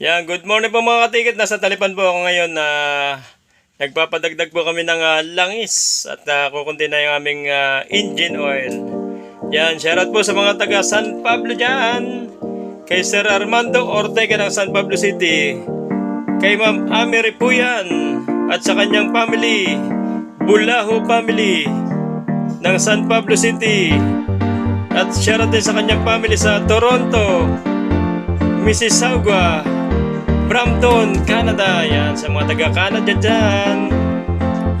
Yan, good morning po mga katikit. Nasa talipan po ako ngayon na nagpapadagdag po kami ng ah, langis at uh, kukunti na yung aming ah, engine oil. Yan, shoutout po sa mga taga San Pablo dyan. Kay Sir Armando Ortega ng San Pablo City. Kay Ma'am Amiri po yan. At sa kanyang family. Bulaho family ng San Pablo City. At shoutout din sa kanyang family sa Toronto. Mississauga, Brampton, Canada. Yan, sa mga taga-Canada dyan.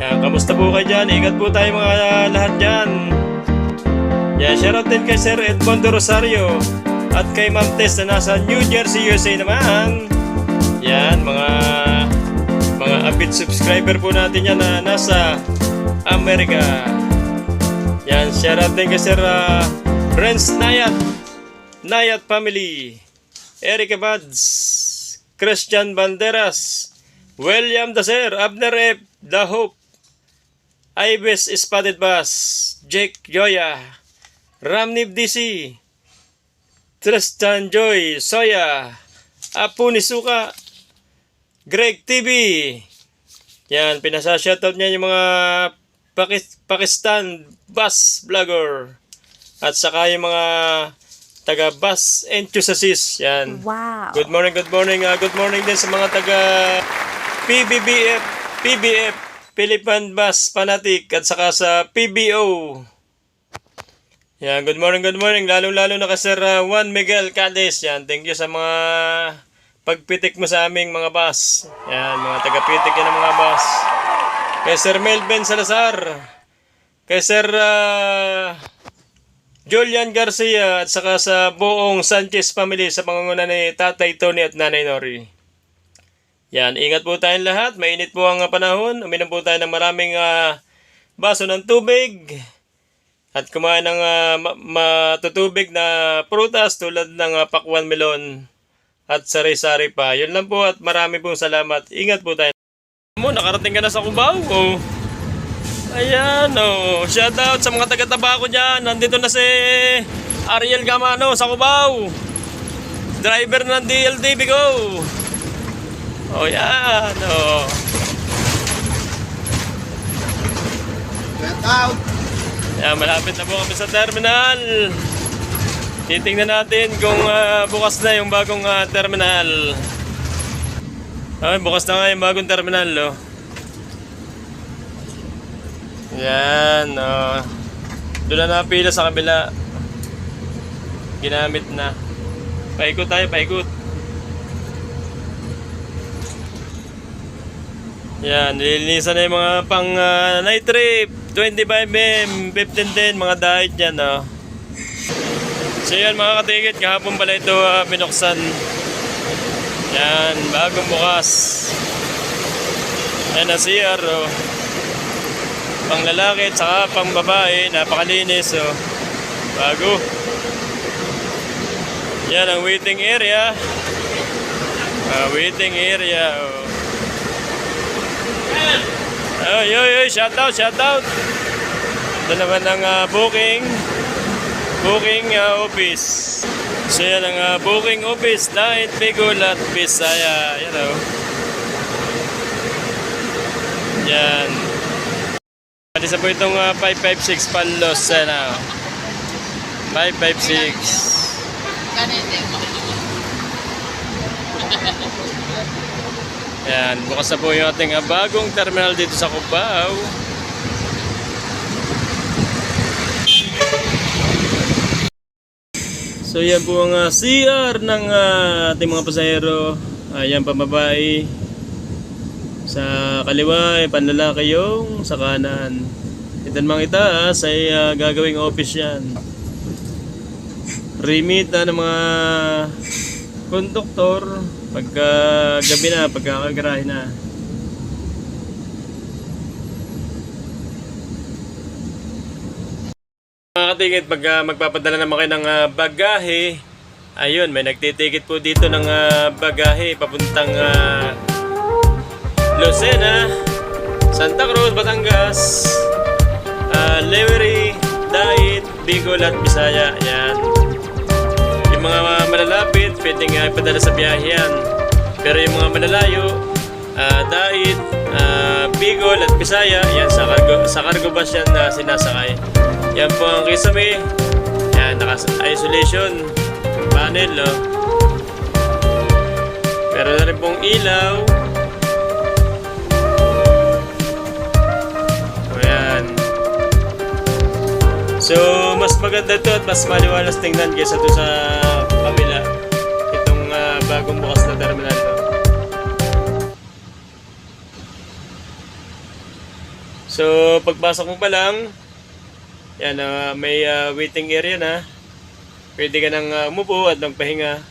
Yan, kamusta po kayo dyan? Ingat po tayo mga lahat dyan. Yan, shoutout din kay Sir Edmondo Rosario at kay Ma'am Tess na nasa New Jersey, USA naman. Yan, mga mga avid subscriber po natin yan na nasa Amerika. Yan, shoutout din kay Sir uh, Renz Nayat. Nayat family. Eric Abads, Christian Banderas, William Daser, Abner F. Hope, Ibis Spotted Bass, Jake Joya, Ramnib DC, Tristan Joy, Soya, Apu Nisuka, Greg TV. Yan, pinasa-shoutout niya yung mga Pakis- Pakistan bus vlogger. At saka yung mga taga bus enthusiasts. Yan. Wow. Good morning, good morning. ah, good morning din sa mga taga PBBF, PBF, Philippine Bus Fanatic at saka sa PBO. Yan, good morning, good morning. Lalo-lalo na kay Sir ah, Juan Miguel Cades. Yan, thank you sa mga pagpitik mo sa aming mga bus. Yan, mga taga-pitik yan ng mga bus. Kay Sir Melvin Salazar. Kay Sir ah, Julian Garcia at saka sa buong Sanchez family sa pangunguna ni Tatay Tony at Nanay Nori. Yan, ingat po tayong lahat. Mainit po ang ah, panahon. Uminom po tayo ng maraming ah, baso ng tubig. At kumain ng ma- matutubig na prutas tulad ng ah, pakwan melon at sari-sari pa. Yun lang po at marami pong salamat. Ingat po tayo. Mo, nakarating ka na sa Cubao. Oh. Ayan, oh. Shout out sa mga taga-tabako dyan. Nandito na si Ariel Gamano sa Cubao. Driver ng DLDB ko. Oh, yan, oh. Get out! Yan, malapit na po kami sa terminal. Titingnan natin kung ah, bukas na yung bagong ah, terminal. Ay, bukas na nga yung bagong terminal, oh. Yan, oh. Doon na napila sa kabila. Ginamit na. Paikot tayo, paikot. Yan, nilinisan na yung mga pang ah, night trip. 25M, 1510, mga diet yan, oh. So yan mga katigit, kahapon pala ito ah, binuksan. Yan, bagong bukas. Yan na CR, oh. Pang lalaki at saka pang babae, napakalinis, oh. Bago. Yan ang waiting area. Ah, waiting area, oh. Oy, oy, oy, shout out, shout out. Ito naman ang ah, booking. Booking ah, office. So yan ang ah, booking office. Light, Bicol at Bisaya. Yan o. Yan. At isa po itong ah, 556 Panlos. Yan o. 556. Yan, bukas na po yung ating ah, bagong terminal dito sa Cubao. So yan po ang ah, CR ng ah, ating mga pasahero. Ayan pambabae. Sa kaliwa ay panlalaki yung sa kanan. Ito namang itaas ay ah, gagawing office yan. Remit na ng mga konduktor pagka gabi na, pagka kagarahe na. Mga katigit, pag ah, magpapadala naman kayo ng ah, bagahe, ayun, may nagtitikit po dito ng ah, bagahe papuntang uh, Lucena, Santa Cruz, Batangas, uh, Lewery, Dait, Bicol at Bisaya. Yan. Yung mga malalapit, pwedeng uh, ipadala sa biyahe yan. Pero yung mga malalayo, ah, Dait, ah, Bicol at Bisaya, yan sa cargo, sa cargo bus yan na sinasakay. Yan po ang kisame. Yan, naka-isolation panel, no? Pero na rin pong ilaw. Maganda to at mas maliwalas tingnan kaysa to sa kabila. Itong ah, bagong bukas na terminal to. So, pagpasok mo pa lang, yan, ah, may ah, waiting area na. Pwede ka nang ah, umupo at magpahinga.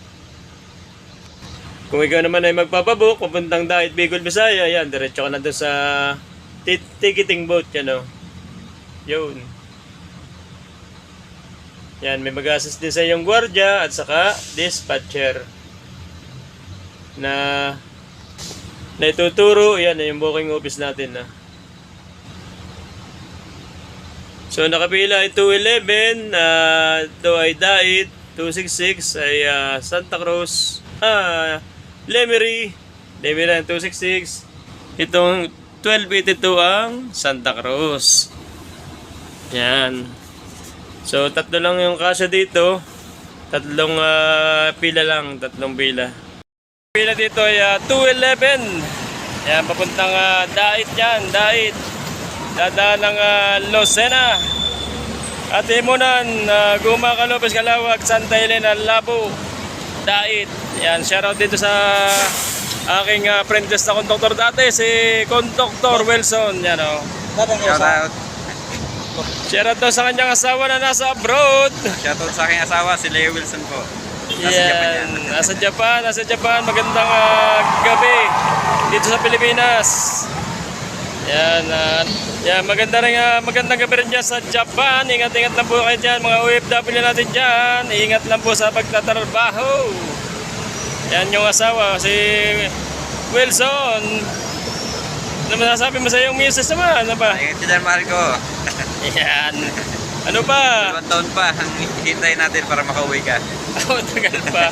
Kung ikaw naman ay magpapabook, pupuntang Dait, Bicol, Bisaya, yan, diretso ka na doon sa ti- ticketing boat, yan o. Yun. Yan, may mag-assist din sa iyong gwardiya at saka dispatcher. Na na ituturo, yan, yung booking office natin na. So nakapila ay 211, uh, ito ay Dait, 266 ay ah, Santa Cruz, ah, Lemery, Lemery ang 266, itong 1282 ang Santa Cruz. Yan. So tatlo lang yung kasya dito, tatlong ah, pila lang, tatlong pila. Pila dito ay ah, 211, yan papuntang ah, Dait yan, Dait. Dadaan ng uh, Lucena. At Imunan, uh, Guma, Calopes, Calawag, Santa Elena, Labo, Dait. Yan, shoutout dito sa aking uh, apprentice na konduktor dati, si Konduktor Wilson. Yan o. Shout out. Shoutout daw sa kanyang asawa na nasa abroad. Shout out sa aking asawa, si Leo Wilson po. Nasa Japan Yan, nasa Japan, nasa Japan. Magandang ah, gabi dito sa Pilipinas. Yan, ah, yan maganda rin, ah, magandang gabi rin dyan sa Japan. Ingat-ingat lang po kayo dyan, mga OFW natin dyan. Ingat lang po sa pagtatrabaho. Yan yung asawa, si Wilson. Ano masasabi mo sa iyong misis naman? Ano ba? Dyan, mahal ko. Yan. Ano pa? Dalawang taon pa ang hintay natin para makauwi ka. Oh, tagal pa.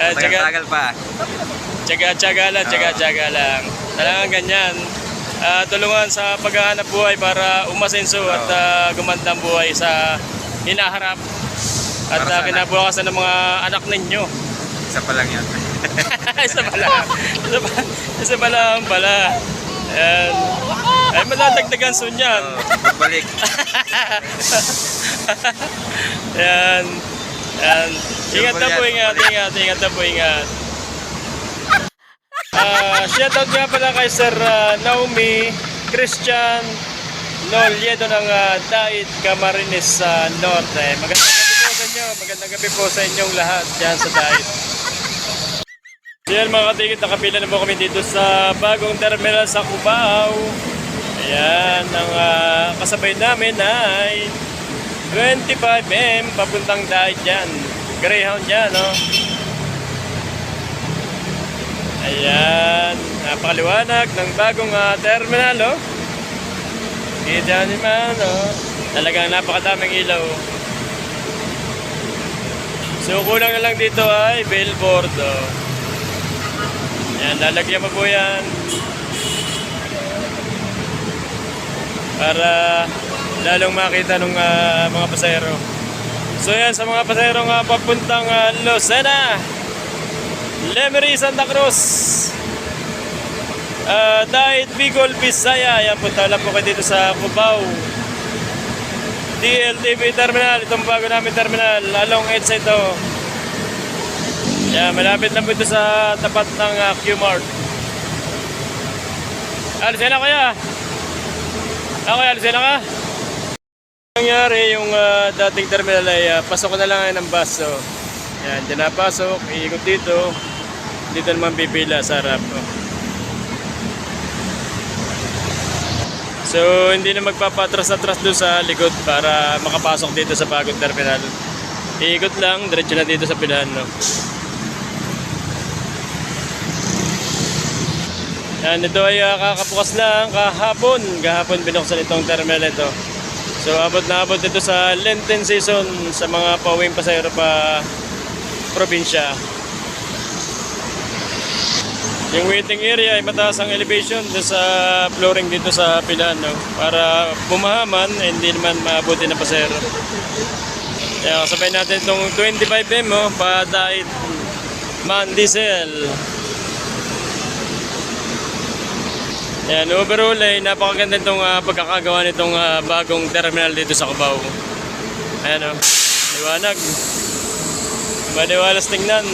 Ah, tsaga- Tagal-tagal pa. Tsaga-tsaga lang, tsaga-tsaga lang. Talagang ganyan. Ah, tulungan sa paghahanap buhay para umasenso at ah, gumanda ang buhay sa hinaharap at Para uh, kinabukasan ng mga anak ninyo. Isa pa lang yan. isa pa lang. Isa pa, isa pa lang pala. Ayan. Ay, maladagdagan soon yan. So, pagbalik. Ayan. Ayan. Ingat na po, ingat, ingat, ingat na po, ingat. Ah, shoutout nga pala kay Sir ah, Naomi Christian Noliedo ng uh, Dait Camarines sa Norte. Magandang gabi po sa inyo. Magandang gabi po sa inyong lahat dyan sa Dait. So yan mga katigit, nakapila na po kami dito sa bagong terminal sa Cubao. Ayan, ang ah, kasabay namin ay 25M papuntang Dait dyan. Greyhound dyan, no? Ayan, napakaliwanag ng bagong ah, terminal, no? Kita naman, no? Talagang napakadaming ilaw. So, kulang na lang dito ay billboard, oh. Yan, lalagyan mo po yan. Para lalong makita ng mga pasahero. So yan, sa mga pasahero nga papuntang ah, Lucena, Lemery, Santa Cruz, uh, Dait, Bicol, Bisaya. Yan, punta lang po kayo dito sa Cubao. DLTV Terminal, itong bago namin terminal, along EDSA ito. Yan, malapit lang po ito sa tapat ng uh, Q-Mart. Alisin na kaya? Ako, alisin na ka? nangyari yung ah, dating terminal ay ah, pasok na lang ng bus. So, yan, dyan na pasok, iikot dito. Dito naman pipila sa harap. oh. So, hindi na magpapatras-atras doon sa likod para makapasok dito sa bagong terminal. Iikot lang, diretso na dito sa pilahan. No? Yan, ito ay ah, kakabukas lang kahapon. Kahapon binuksan itong terminal ito. So abot na abot ito sa Lenten season sa mga pauwing pasahero pa probinsya. Yung waiting area ay mataas ang elevation doon sa flooring dito sa pilan, no? Para bumahaman, eh, hindi naman mabuti na pasero. Kaya kasabay natin itong 25M, oh, pa-diet man diesel. Yan, overall ay napakaganda itong ah, pagkakagawa nitong ah, bagong terminal dito sa Cubao. Ayan o, liwanag. Maliwalas tingnan.